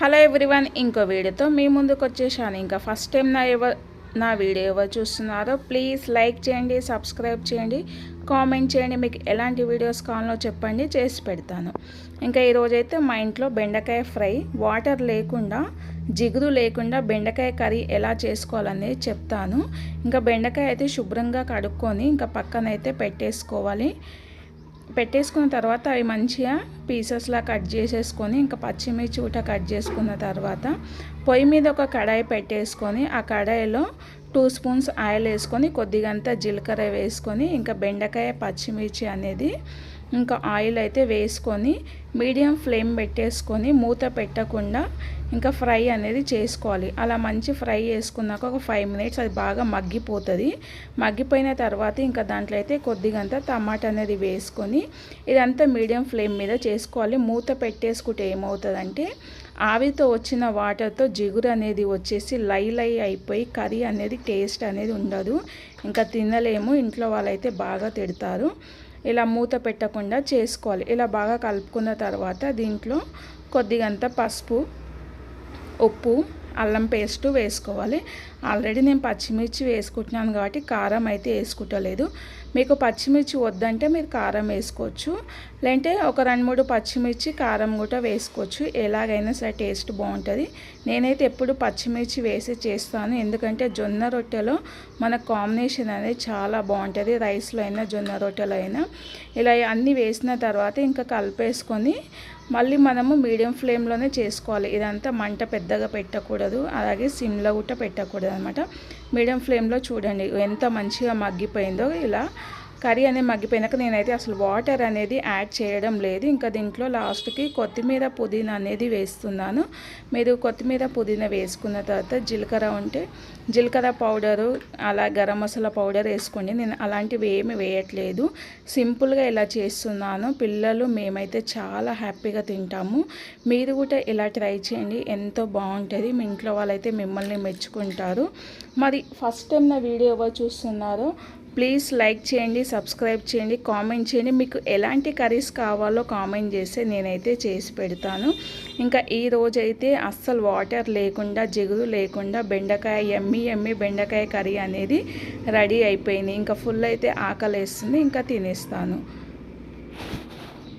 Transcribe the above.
Hello everyone ఇంకో వీడియోతో మీ ముందుకు వచ్చేసాను. ఇంకా ఫస్ట్ టైం నా ఎవ నా వీడియో ఎవరు చూస్తున్నారో ప్లీజ్ లైక్ చేయండి సబ్స్క్రైబ్ చేయండి కామెంట్ చేయండి మీకు ఎలాంటి వీడియోస్ కావాలో చెప్పండి చేసి పెడతాను. ఇంకా ఈరోజైతే మా ఇంట్లో బెండకాయ ఫ్రై వాటర్ లేకుండా జిగురు లేకుండా బెండకాయ కర్రీ ఎలా చేసుకోవాలనేది చెప్తాను. ఇంకా బెండకాయ అయితే శుభ్రంగా కడుక్కొని ఇంకా పక్కనైతే పెట్టేసుకోవాలి. పెట్టేసుకున్న తర్వాత అవి మంచిగా పీసెస్లా కట్ చేసేసుకొని ఇంకా పచ్చిమిర్చి కూడా కట్ చేసుకున్న తర్వాత పొయ్యి మీద ఒక కడాయి పెట్టేసుకొని ఆ కడాయిలో టూ స్పూన్స్ ఆయిల్ వేసుకొని కొద్దిగంత జీలకర్ర వేసుకొని ఇంకా బెండకాయ పచ్చిమిర్చి అనేది ఇంకా ఆయిల్ అయితే వేసుకొని మీడియం ఫ్లేమ్ పెట్టేసుకొని మూత పెట్టకుండా ఇంకా ఫ్రై అనేది చేసుకోవాలి. అలా మంచి ఫ్రై చేసుకున్నాక ఒక ఫైవ్ మినిట్స్ అది బాగా మగ్గిపోతుంది. మగ్గిపోయిన తర్వాత ఇంకా దాంట్లో అయితే కొద్దిగంత టమాటా అనేది వేసుకొని ఇదంతా మీడియం ఫ్లేమ్ మీద చేసుకోవాలి. మూత పెట్టేసుకుంటే ఏమవుతుందంటే ఆవిరితో వచ్చిన వాటర్తో జిగురు అనేది వచ్చేసి లై లై అయిపోయి కర్రీ అనేది టేస్ట్ అనేది ఉండదు. ఇంకా తినలేము. ఇంట్లో వాళ్ళైతే బాగా తిడతారు. ఇలా మూత పెట్టకుండా చేసుకోవాలి. ఇలా బాగా కలుపుకున్న తర్వాత దీంట్లో కొద్దిగంత పసుపు ఉప్పు అల్లం పేస్ట్ వేసుకోవాలి. ఆల్రెడీ నేను పచ్చిమిర్చి వేసుకుంటున్నాను కాబట్టి కారం అయితే వేసుకుంటలేదు. మీకు పచ్చిమిర్చి వద్దంటే మీరు కారం వేసుకోవచ్చు. లేదంటే ఒక రెండు మూడు పచ్చిమిర్చి కారం కూడా వేసుకోవచ్చు. ఎలాగైనా సరే టేస్ట్ బాగుంటుంది. నేనైతే ఎప్పుడు పచ్చిమిర్చి వేసి చేస్తాను. ఎందుకంటే జొన్న రొట్టెలో మన కాంబినేషన్ అనేది చాలా బాగుంటుంది. రైస్లో అయినా జొన్న రొట్టెలో అయినా. ఇలా అన్నీ వేసిన తర్వాత ఇంకా కలిపేసుకొని మళ్ళీ మనము మీడియం ఫ్లేమ్లోనే చేసుకోవాలి. ఇదంతా మంట పెద్దగా పెట్టకూడదు. అలాగే సిమ్లో కూడా పెట్టకూడదు అనమాట మీడియం ఫ్లేమ్లో చూడండి. ఎంత మంచిగా మగ్గిపోయిందో ఇలా కర్రీ అనేది మగ్గిపోయినాక నేనైతే అసలు వాటర్ అనేది యాడ్ చేయడం లేదు. ఇంకా దీంట్లో లాస్ట్కి కొత్తిమీర పుదీనా అనేది వేస్తున్నాను. మీరు కొత్తిమీర పుదీనా వేసుకున్న తర్వాత జీలకర్ర ఉంటే జీలకర్ర పౌడరు అలా గరం మసాలా పౌడర్ వేసుకోండి. నేను అలాంటివి ఏమి వేయట్లేదు. సింపుల్గా ఇలా చేస్తున్నాను. పిల్లలు మేమైతే చాలా హ్యాపీగా తింటాము. మీరు కూడా ఇలా ట్రై చేయండి. ఎంతో బాగుంటుంది. మీ ఇంట్లో వాళ్ళైతే మిమ్మల్ని మెచ్చుకుంటారు. మరి ఫస్ట్ టైం నా వీడియో ఎవరు చూస్తున్నారో ప్లీజ్ లైక్ చేయండి సబ్స్క్రైబ్ చేయండి కామెంట్ చేయండి. మీకు ఎలాంటి కర్రీస్ కావాలో కామెంట్ చేస్తే నేనైతే చేసి పెడతాను. ఇంకా ఈ రోజైతే అస్సలు వాటర్ లేకుండా జిగురు లేకుండా బెండకాయ ఎమ్మి ఎమ్మి బెండకాయ కర్రీ అనేది రెడీ అయిపోయింది. ఇంకా ఫుల్ అయితే ఆకలి వేస్తుంది ఇంకా తినేస్తాను.